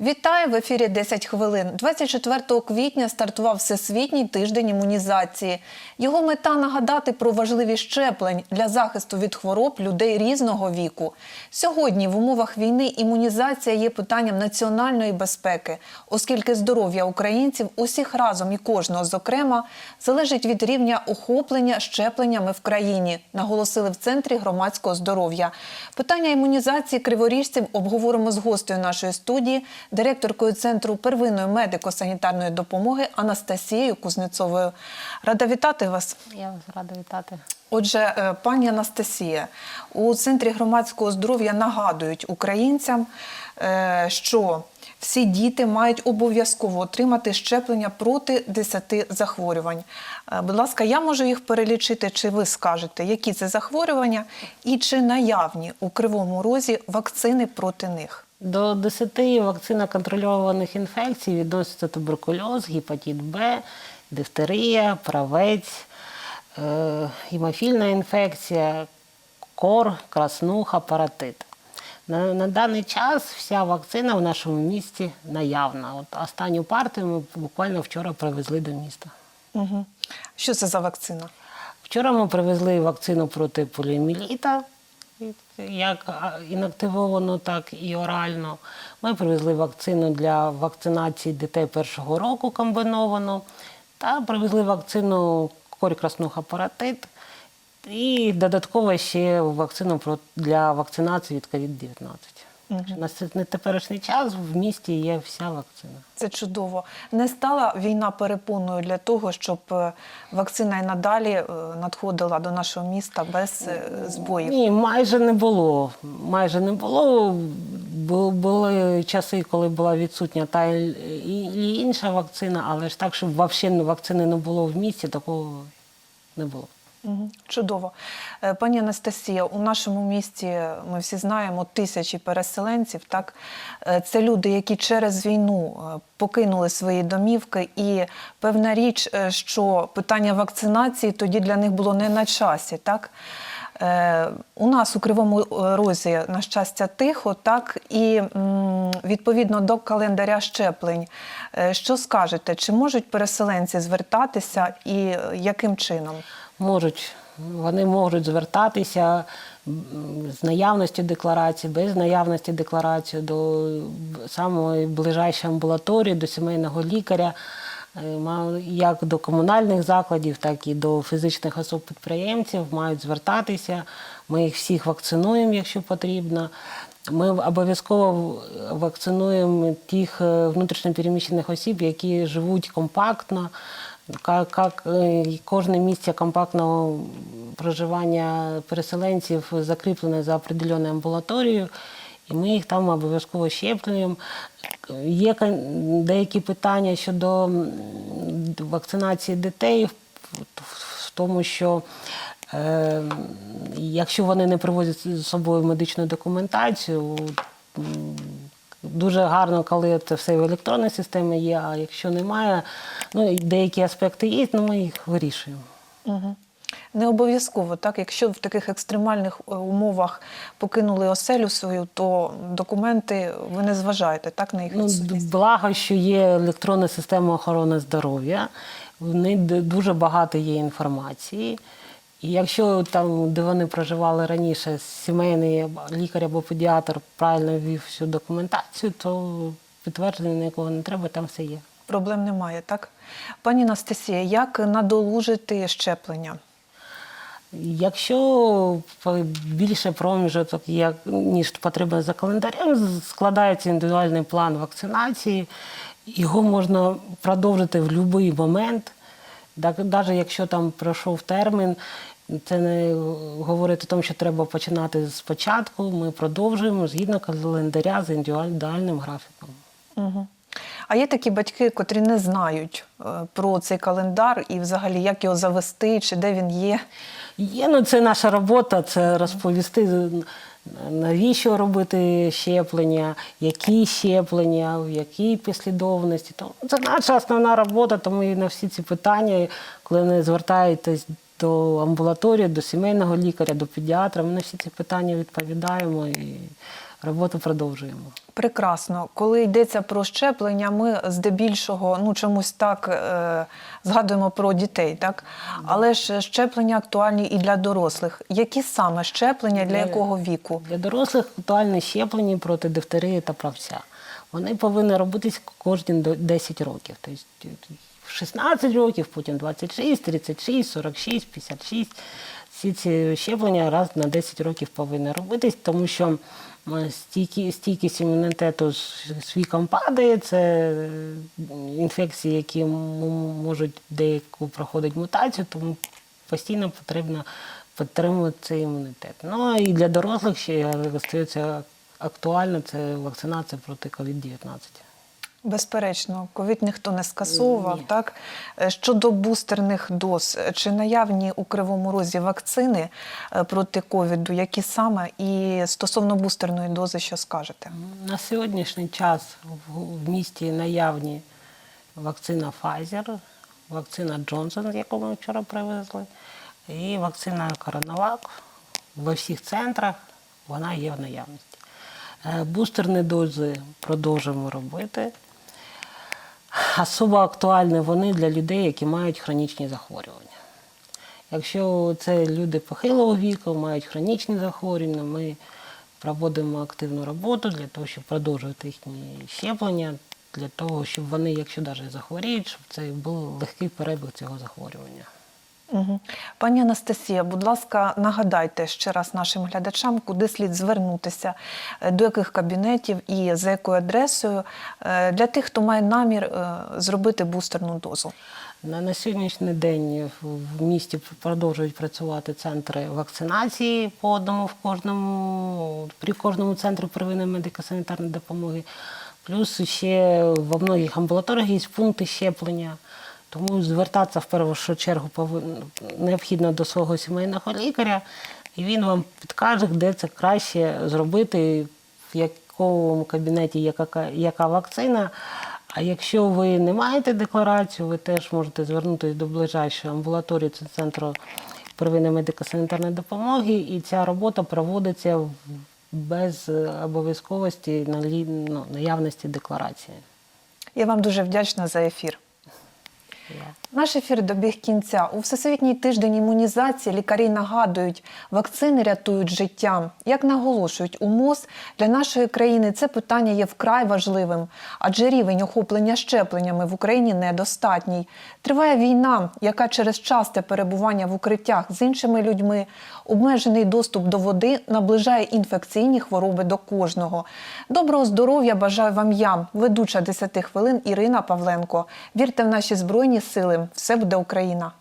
Вітаю в ефірі 10 хвилин. 24 квітня стартував Всесвітній тиждень імунізації. Його мета нагадати про важливість щеплень для захисту від хвороб людей різного віку. Сьогодні в умовах війни імунізація є питанням національної безпеки, оскільки здоров'я українців усіх разом і кожного зокрема залежить від рівня охоплення щепленнями в країні, наголосили в центрі громадського здоров'я. Питання імунізації криворіжців обговоримо з гостею нашої студії, директоркою центру первинної медико-санітарної допомоги Анастасією Кузнецовою. Рада вітати вас. Я вас рада вітати. Отже, е, пані Анастасія, у центрі громадського здоров'я нагадують українцям, е, що всі діти мають обов'язково отримати щеплення проти 10 захворювань. Е, Будь ласка, я можу їх перелічити, чи ви скажете, які це захворювання, і чи наявні у кривому розі вакцини проти них? До 10 вакциноконтрольованих інфекцій відносяться туберкульоз, гепатит Б, дифтерія, правець, е, гемофільна інфекція, кор, краснуха, паратит. На, на даний час вся вакцина в нашому місті наявна. От останню партію ми буквально вчора привезли до міста. Угу. Що це за вакцина? Вчора ми привезли вакцину проти поліоміеліта, як інактивовано, так і орально. Ми привезли вакцину для вакцинації дітей першого року комбіновану, та привезли вакцину корі краснуха паратит і додатково ще вакцину для вакцинації від COVID-19. На на теперішній час в місті є вся вакцина. Це чудово. Не стала війна перепоною для того, щоб е, вакцина і надалі е, надходила до нашого міста без е, збоїв. Ні, майже не було. Майже не було. Бу- Були часи, коли була відсутня та і інша вакцина, але ж так, щоб взагалі вакцини не було в місті, такого не було. Чудово. Е, Пані Анастасія, у нашому місті ми всі знаємо тисячі переселенців. Так Е, це люди, які через війну е, покинули свої домівки, і певна річ, що питання вакцинації тоді для них було не на часі. Так у нас у Кривому Розі, на щастя, тихо, так і відповідно до календаря щеплень. Що скажете, чи можуть переселенці звертатися і яким чином? Можуть, вони можуть звертатися з наявності декларації, без наявності декларації до самої ближайшої амбулаторії, до сімейного лікаря, е, як до комунальних закладів, так і до фізичних особ-підприємців мають звертатися. Ми їх всіх вакцинуємо, якщо потрібно. Ми обов'язково вакцинуємо тих е, внутрішньопереміщених осіб, які живуть компактно. Ка- Как е, кожне місце компактного проживання переселенців закріплене за определеною амбулаторією, і ми їх там обов'язково щеплюємо. Є деякі питання щодо вакцинації дітей, в- тому, що е, якщо вони не привозять з собою медичну документацію, Дуже гарно, коли це все в електронній системі є, а якщо немає, ну деякі аспекти є, ну ми їх вирішуємо. Угу. Не обов'язково, так якщо в таких екстремальних е, умовах покинули оселю свою, то документи ви не зважаєте так на їх Ну, благо, що є електронна система охорони здоров'я, в д- дуже багато є інформації. І якщо там, де вони проживали раніше, сімейний лікар або педіатр правильно ввів всю документацію, то підтвердження ніякого не треба, там все є. Проблем немає, так? Пані Анастасія, як надолужити щеплення? Якщо більше проміжок, як, ніж потрібно за календарем, складається індивідуальний план вакцинації, його можна продовжити в будь-який момент. Навіть якщо там пройшов термін, це не говорить о тому, що треба починати спочатку. Ми продовжуємо згідно календаря з індивідуальним графіком. Угу. А є такі батьки, котрі не знають е, про цей календар і взагалі як його завести, чи де він є. Є, ну це наша робота, це розповісти, навіщо робити щеплення, які щеплення, в якій послідовності. Це наша основна робота, тому і на всі ці питання, коли вони звертаєтесь до амбулаторії, до сімейного лікаря, до педіатра, ми на всі ці питання відповідаємо і роботу продовжуємо. Прекрасно. Коли йдеться про щеплення, ми здебільшого ну чомусь так е, згадуємо про дітей, так але ж щеплення актуальні і для дорослих. Які саме щеплення для Для- якого віку? Для дорослих актуальні щеплення проти дифтерії та правця. Вони повинні робитись кожні до 10 років. Тобто в 16 років, потім 26, 36, 46, 56. Всі ці щеплення раз на 10 років повинні робитись, тому що стійкість імунітету з, віком падає. Це е, інфекції, які можуть деяку проходить мутацію, тому постійно потрібно підтримувати цей імунітет. Ну і для дорослих ще залишається актуально це вакцинація проти COVID-19. Безперечно, ковід ніхто не скасовував. Ні. Так Е, щодо бустерних доз, чи наявні у кривому розі вакцини е, проти ковіду, які саме і стосовно бустерної дози, що скажете? На сьогоднішній час в, в місті наявні вакцина Pfizer, вакцина Johnson, яку ми вчора привезли, і вакцина Коронавак. Во всіх центрах вона є в наявності. Е, Бустерні дози продовжуємо робити. Особо актуальні вони для людей, які мають хронічні захворювання. Якщо це люди похилого віку, мають хронічні захворювання, ми проводимо активну роботу для того, щоб продовжувати їхні щеплення, для того, щоб вони, якщо навіть захворіють, щоб це був легкий перебіг цього захворювання. Угу. Пані Анастасія, будь ласка, нагадайте ще раз нашим глядачам, куди слід звернутися, е, до яких кабінетів і за якою адресою е, для тих, хто має намір е, зробити бустерну дозу. На, на сьогоднішній день в, місті продовжують працювати центри вакцинації по одному в кожному, при кожному центру первинної медико-санітарної допомоги. Плюс ще во многих амбулаторіях є пункти щеплення. Тому звертатися в першу чергу необхідно до свого сімейного лікаря, і він вам підкаже, де це краще зробити, в якому кабінеті яка, яка вакцина. А якщо ви не маєте декларацію, ви теж можете звернутися до ближайшої амбулаторії це центру первинної медико-санітарної допомоги, і ця робота проводиться без обов'язковості ну, наявності декларації. Я вам дуже вдячна за ефір. Я- Наш ефір добіг кінця. У Всесвітній тиждень імунізації лікарі нагадують, вакцини рятують життя. Як наголошують у МОЗ, для нашої країни це питання є вкрай важливим, адже рівень охоплення щепленнями в Україні недостатній. Триває війна, яка через часте перебування в укриттях з іншими людьми, обмежений доступ до води наближає інфекційні хвороби до кожного. Доброго здоров'я бажаю вам я, ведуча 10 хвилин Ірина Павленко. Вірте в наші збройні сили. Все буде Україна.